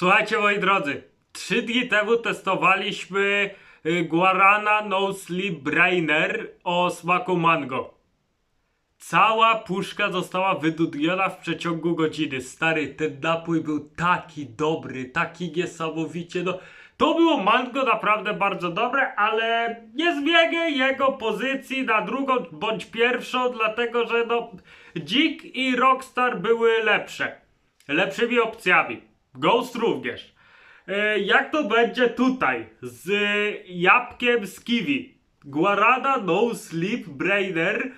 Słuchajcie moi drodzy, trzy dni temu testowaliśmy y, Guarana No Sleep Brainer o smaku mango. Cała puszka została wydudniona w przeciągu godziny. Stary, ten napój był taki dobry, taki niesamowicie. To było mango naprawdę bardzo dobre, ale nie zmienię jego pozycji na drugą bądź pierwszą, dlatego że no... Dzik i Rockstar były lepsze. Lepszymi opcjami. Ghost również. E, jak to będzie tutaj z jabłkiem z kiwi? Guarana No Sleep Brainer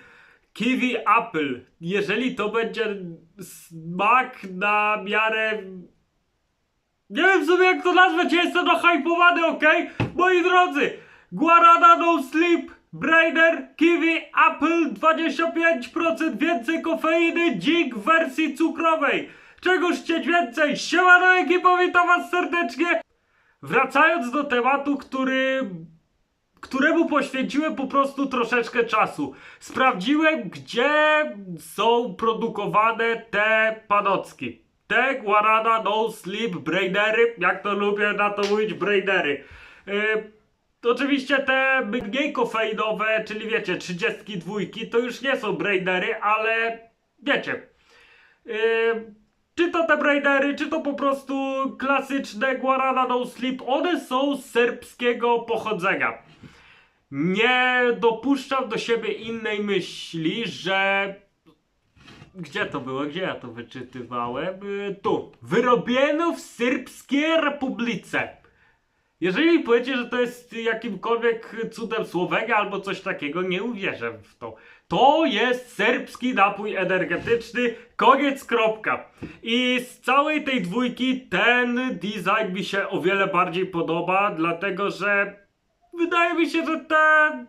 Kiwi Apple. Jeżeli to będzie smak na miarę. Nie wiem w sumie jak to nazwać, ja jestem nahypowany, ok? Moi drodzy, Guarana No Sleep Brainer Kiwi Apple 25% więcej kofeiny, dzik w wersji cukrowej. Czegoż chcieć więcej? Siemano ekipo, witam was serdecznie! Wracając do tematu, który któremu poświęciłem po prostu troszeczkę czasu. Sprawdziłem, gdzie są produkowane te panocki. Te Guarana No Sleep Brainery, jak to lubię na to mówić, Brainery. Yy, oczywiście te mniej kofeinowe, czyli wiecie, 32, to już nie są Brainery, ale wiecie. Yy, czy to te Brainery, czy to po prostu klasyczne Guarana No Sleep, one są serbskiego pochodzenia nie dopuszczam do siebie innej myśli, że. Gdzie to było? Gdzie ja to wyczytywałem? Y, Tu. Wyrobieno w Serbskiej Republice. Jeżeli mi powiecie, że to jest jakimkolwiek cudem Słowenia albo coś takiego, nie uwierzę w to. To jest serbski napój energetyczny, koniec, kropka. I z całej tej dwójki ten design mi się o wiele bardziej podoba, dlatego że wydaje mi się, że ten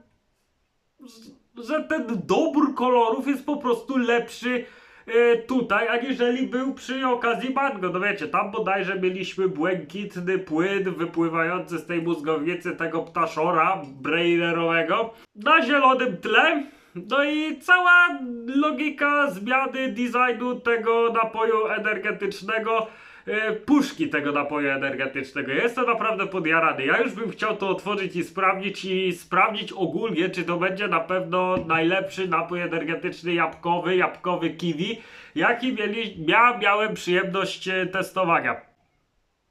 że ten dobór kolorów jest po prostu lepszy e, tutaj, aniżeli był przy okazji mango. No wiecie, tam bodajże mieliśmy błękitny płyn wypływający z tej mózgownicy tego ptaszora brailerowego na zielonym tle. No i cała logika zmiany designu tego napoju energetycznego e, puszki tego napoju energetycznego. Jestem naprawdę podjarany. Ja już bym chciał to otworzyć i sprawdzić i sprawdzić ogólnie, czy to będzie na pewno najlepszy napój energetyczny jabłkowy, jabłkowy kiwi, jaki mieli, ja miałem przyjemność e, testowania.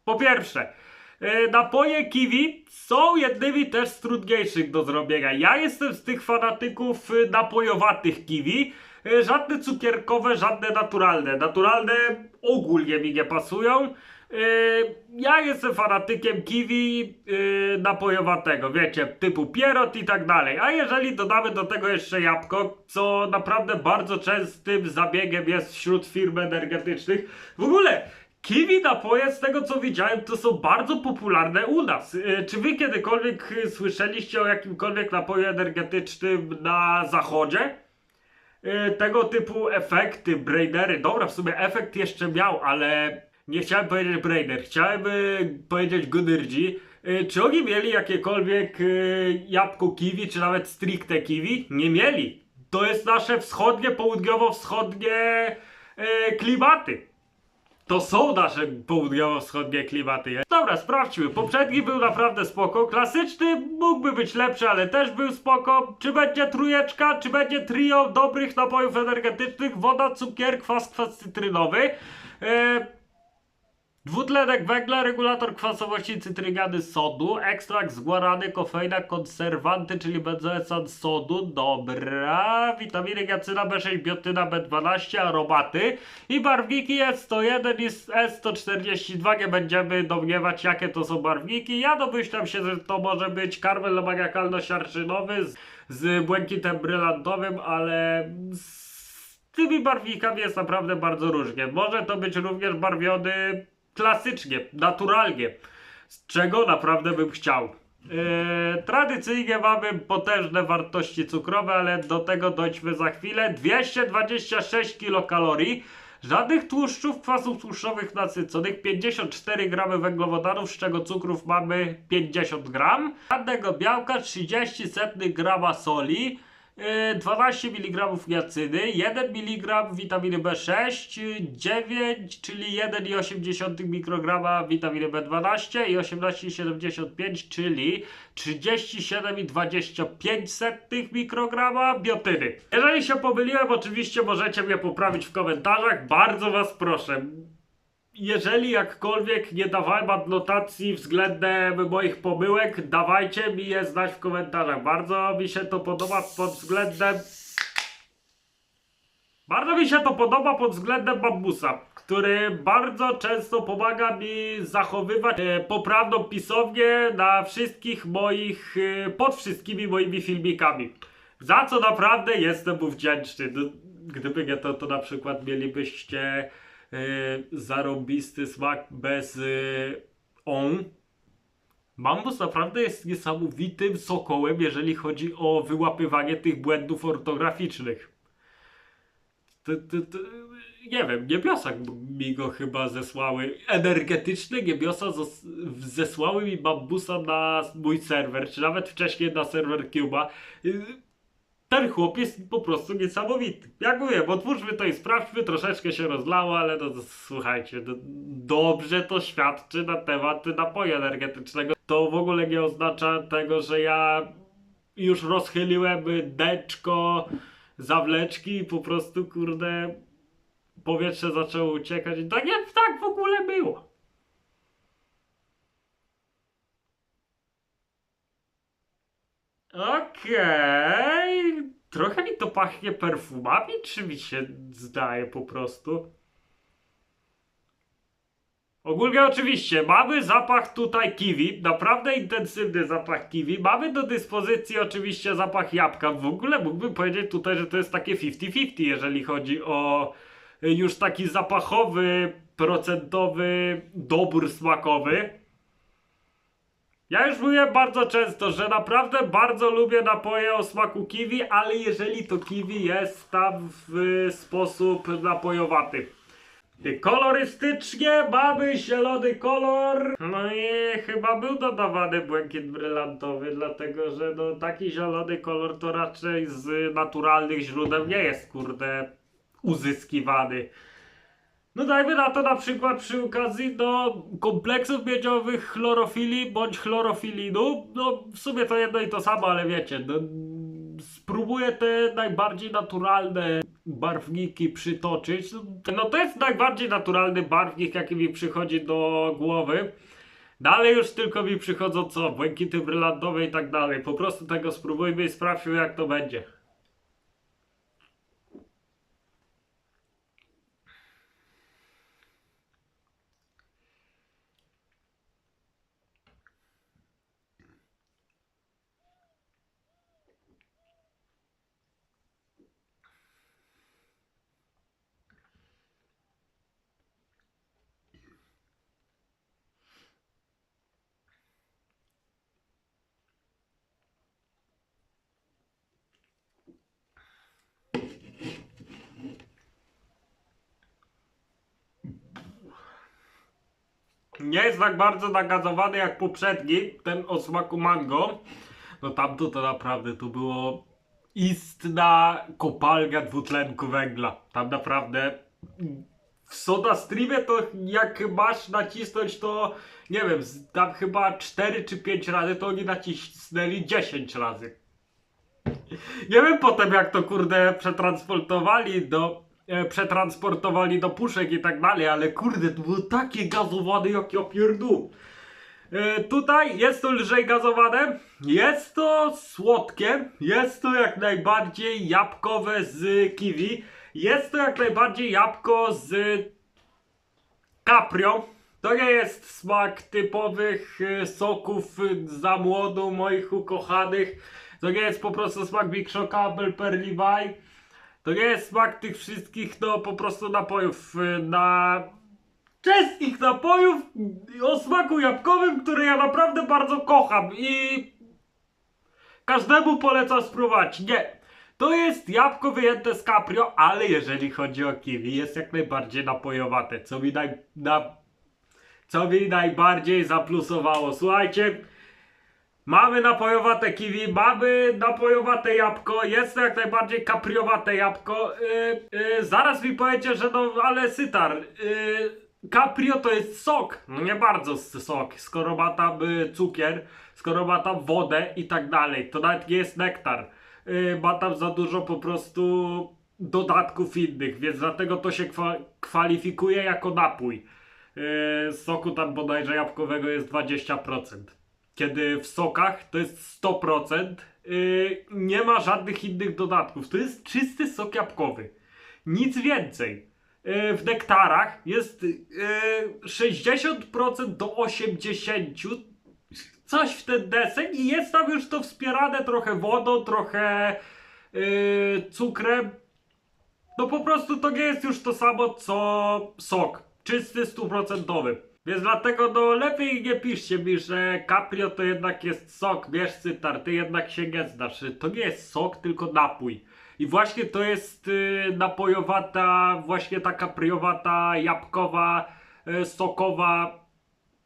Po pierwsze, napoje kiwi są jednymi też z trudniejszych do zrobienia. Ja jestem z tych fanatyków e, napojowatych kiwi. E, Żadne cukierkowe, żadne naturalne. Naturalne ogólnie mi nie pasują. E, Ja jestem fanatykiem kiwi e, napojowatego, wiecie, typu pierot i tak dalej. A jeżeli dodamy do tego jeszcze jabłko, co naprawdę bardzo częstym zabiegiem jest wśród firm energetycznych, w ogóle Kiwi napoje, z tego co widziałem, to są bardzo popularne u nas. E, Czy wy kiedykolwiek e, słyszeliście o jakimkolwiek napoju energetycznym na zachodzie? E, Tego typu efekty, brainery. Dobra, w sumie efekt jeszcze miał, ale nie chciałem powiedzieć brainer. Chciałem powiedzieć Gunerdzi. E, Czy oni mieli jakiekolwiek jabłko kiwi, czy nawet stricte kiwi? Nie mieli. To jest nasze wschodnie, południowo-wschodnie klimaty. To są nasze południowo-wschodnie klimaty. Dobra, sprawdźmy. Poprzedni był naprawdę spoko. Klasyczny mógłby być lepszy, ale też był spoko. Czy będzie trójeczka, czy będzie trio dobrych napojów energetycznych? Woda, cukier, kwas, kwas cytrynowy. Eee, Dwutlenek węgla, regulator kwasowości cytrygany sodu, ekstrakt z guarany, kofeina, konserwanty, czyli benzoesan sodu, dobra, witaminy giacyna, B6, biotyna, B12, aromaty. I barwniki S101 i S142, nie będziemy domniewać jakie to są barwniki, ja domyślam się, że to może być karmel maniakalno-siarczynowy z, z błękitem brylantowym, ale z tymi barwnikami jest naprawdę bardzo różnie. Może to być również barwiony klasycznie, naturalnie, z czego naprawdę bym chciał. Yy, tradycyjnie mamy potężne wartości cukrowe, ale do tego dojdźmy za chwilę. 226 kilokalorii, żadnych tłuszczów, kwasów tłuszczowych nasyconych, 54 gramy węglowodanów, z czego cukrów mamy 50 gram, żadnego białka, 30 setnych grama soli, 12 mg niacyny, 1 mg witaminy B6, 9, czyli 1,8 mikrograma witaminy B12 i 18,75, czyli 37,25 mikrograma biotyny. Jeżeli się pomyliłem, oczywiście możecie mnie poprawić w komentarzach, bardzo was proszę jeżeli jakkolwiek nie dawałem adnotacji względem moich pomyłek, dawajcie mi je znać w komentarzach. Bardzo mi się to podoba pod względem. Bardzo mi się to podoba pod względem bambusa, który bardzo często pomaga mi zachowywać e, poprawną pisownię na wszystkich moich, e, pod wszystkimi moimi filmikami. Za co naprawdę jestem mu wdzięczny. Gdyby nie to, to na przykład mielibyście e, zarąbisty smak bez e, on. Bambus naprawdę jest niesamowitym sokołem, jeżeli chodzi o wyłapywanie tych błędów ortograficznych. To, to, to, nie wiem, niebiosa mi go chyba zesłały. Energetyczne niebiosa zesłały mi bambusa na mój serwer, czy nawet wcześniej na serwer Cuba. Ten chłop jest po prostu niesamowity. Jak mówię, otwórzmy to i sprawdźmy, troszeczkę się rozlało, ale no, słuchajcie, no, dobrze to świadczy na temat napoju energetycznego. To w ogóle nie oznacza tego, że ja już rozchyliłem deczko zawleczki i po prostu, kurde, powietrze zaczęło uciekać. I tak, nie, tak w ogóle było. Okej. Trochę mi to pachnie perfumami, czy mi się zdaje po prostu? Ogólnie oczywiście, mamy zapach tutaj kiwi, naprawdę intensywny zapach kiwi. Mamy do dyspozycji oczywiście zapach jabłka. W ogóle mógłbym powiedzieć tutaj, że to jest takie 50-50, jeżeli chodzi o już taki zapachowy, procentowy dobór smakowy. Ja już mówię bardzo często, że naprawdę bardzo lubię napoje o smaku kiwi, ale jeżeli to kiwi jest tam w sposób napojowaty. Kolorystycznie mamy zielony kolor. No i chyba był dodawany błękit brylantowy, dlatego że no, taki zielony kolor to raczej z naturalnych źródeł nie jest, kurde, uzyskiwany. No dajmy na to na przykład przy okazji do kompleksów miedziowych chlorofili bądź chlorofilinu. No w sumie to jedno i to samo, ale wiecie, no, spróbuję te najbardziej naturalne barwniki przytoczyć. No to jest najbardziej naturalny barwnik, jaki mi przychodzi do głowy. Dalej już tylko mi przychodzą co? Błękity brylantowe i tak dalej. Po prostu tego spróbujmy i sprawdźmy jak to będzie. Nie jest tak bardzo nagazowany jak poprzedni, ten o smaku mango. No tamto to naprawdę to było istna kopalnia dwutlenku węgla. Tam naprawdę w Soda Streamie to jak masz nacisnąć to nie wiem, tam chyba 4 czy 5 razy to oni nacisnęli 10 razy. Nie wiem potem jak to kurde przetransportowali do e, przetransportowali do puszek i tak dalej, ale kurde to było takie gazowane jak ja pierdół. E, tutaj jest to lżej gazowane, jest to słodkie, jest to jak najbardziej jabłkowe z kiwi, jest to jak najbardziej jabłko z Caprio. To nie jest smak typowych e, soków za młodu moich ukochanych. To nie jest po prostu smak Big Shock Apple. To nie jest smak tych wszystkich no po prostu napojów e, na czeskich napojów o smaku jabłkowym, które ja naprawdę bardzo kocham i każdemu polecam spróbować. Nie. To jest jabłko wyjęte z Caprio, ale jeżeli chodzi o kiwi, jest jak najbardziej napojowate, co mi, naj, na, co mi najbardziej zaplusowało. Słuchajcie, Mamy napojowate kiwi, mamy napojowate jabłko, jest to jak najbardziej kapriowate jabłko. Yy, yy, zaraz mi powiecie, że no, ale sytar, yy, to jest sok. No nie bardzo sok, skoro ma tam y, cukier, skoro ma tam wodę i tak dalej. To nawet nie jest nektar. Yy, ma tam za dużo po prostu dodatków innych, więc dlatego to się kwa kwalifikuje jako napój. Yy, soku tam bodajże jabłkowego jest 20% kiedy w sokach to jest 100%, yy, nie ma żadnych innych dodatków. To jest czysty sok jabłkowy. Nic więcej. Yy, w nektarach jest yy, 60% do 80%, coś w ten deseń i jest tam już to wspierane trochę wodą, trochę cukrem. No po prostu to nie jest już to samo co sok. Czysty, stuprocentowy. Więc dlatego no lepiej nie piszcie mi, że Caprio to jednak jest sok, wiesz cytar, ty jednak się nie znasz. To nie jest sok, tylko napój. I właśnie to jest y, napojowata, właśnie ta kapriowata, jabłkowa, y, sokowa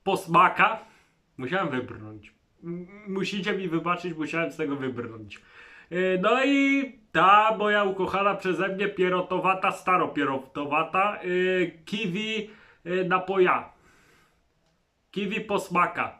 posmaka. Musiałem wybrnąć. M- Musicie mi wybaczyć, musiałem z tego wybrnąć. Yy, No i ta moja ukochana przeze mnie pierotowata, staropierotowata yy, kiwi yy, napoja. Kiwi posmaka,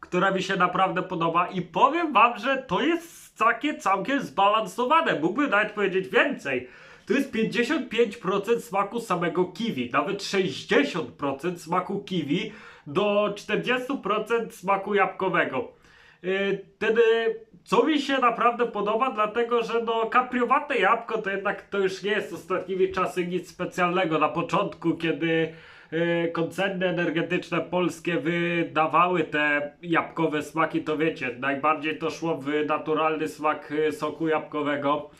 która mi się naprawdę podoba i powiem wam, że to jest takie całkiem zbalansowane. Mógłbym nawet powiedzieć więcej. To jest 55% smaku samego kiwi, nawet 60% smaku kiwi do 40% smaku jabłkowego. Yy, Wtedy, co mi się naprawdę podoba, dlatego że no kapriowate jabłko to jednak to już nie jest ostatnimi czasy nic specjalnego. Na początku, kiedy koncerny energetyczne polskie wydawały te jabłkowe smaki, to wiecie, najbardziej to szło w naturalny smak yy, soku jabłkowego.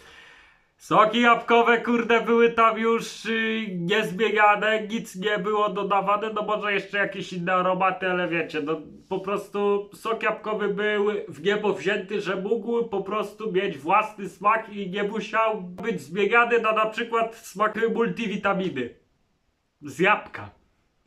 Soki jabłkowe, kurde, były tam już yy, niezmieniane, nic nie było dodawane, no może jeszcze jakieś inne aromaty, ale wiecie, no po prostu sok jabłkowy był w niebo wzięty, że mógł po prostu mieć własny smak i nie musiał być zmieniany na na przykład smak multivitaminy z jabłka.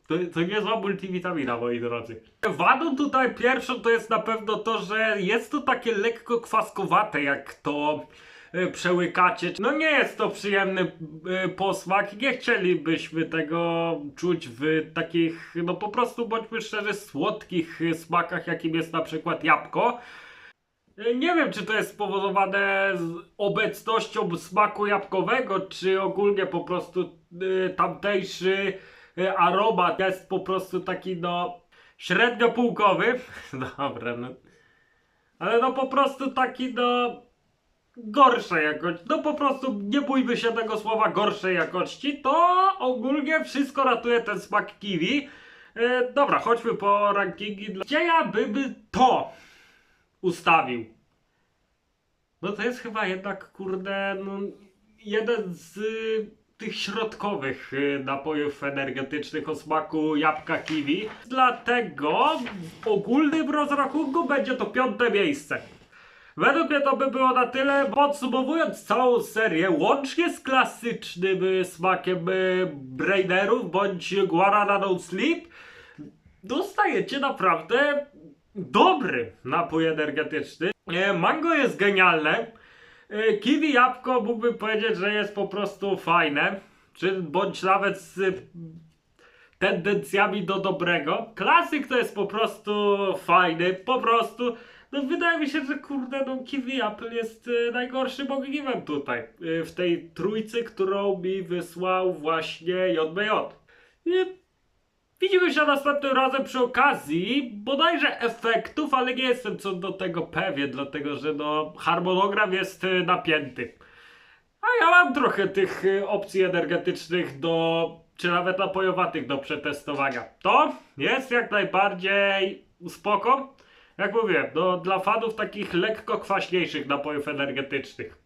To, to niezła multivitamina, moi drodzy. Wadą tutaj pierwszą to jest na pewno to, że jest to takie lekko kwaskowate, jak to e, przełykacie. No nie jest to przyjemny e, posmak. Nie chcielibyśmy tego czuć w takich, no po prostu bądźmy szczerzy, słodkich smakach, jakim jest na przykład jabłko. E, Nie wiem, czy to jest spowodowane obecnością smaku jabłkowego, czy ogólnie po prostu y, tamtejszy y, aromat jest po prostu taki, no, średnio półkowy. Dobra, no. Ale no po prostu taki, no, gorszej jakości. No po prostu nie bójmy się tego słowa gorszej jakości. To ogólnie wszystko ratuje ten smak kiwi. E, dobra, chodźmy po rankingi. Gdzie ja bym to ustawił? No to jest chyba jednak, kurde, no, jeden z y, tych środkowych y, napojów energetycznych o smaku jabłka kiwi. Dlatego w ogólnym rozrachunku będzie to piąte miejsce. Według mnie to by było na tyle. Podsumowując całą serię, łącznie z klasycznym y, smakiem y, brainerów bądź guarana sleep, dostajecie naprawdę dobry napój energetyczny. E, Mango jest genialne. E, Kiwi jabłko mógłbym powiedzieć, że jest po prostu fajne. Czy bądź nawet z tendencjami do dobrego. Klasyk to jest po prostu fajny, po prostu. No wydaje mi się, że kurde, no Kiwi Apple jest y, najgorszym ogniwem tutaj. w tej trójcy, którą mi wysłał właśnie JBJ. I Widzimy się następnym razem przy okazji bodajże efektów, ale nie jestem co do tego pewien, dlatego że no harmonogram jest y, napięty. A ja mam trochę tych y, opcji energetycznych do, czy nawet napojowatych do przetestowania. To jest jak najbardziej spoko. Jak mówię, no, dla fanów takich lekko kwaśniejszych napojów energetycznych.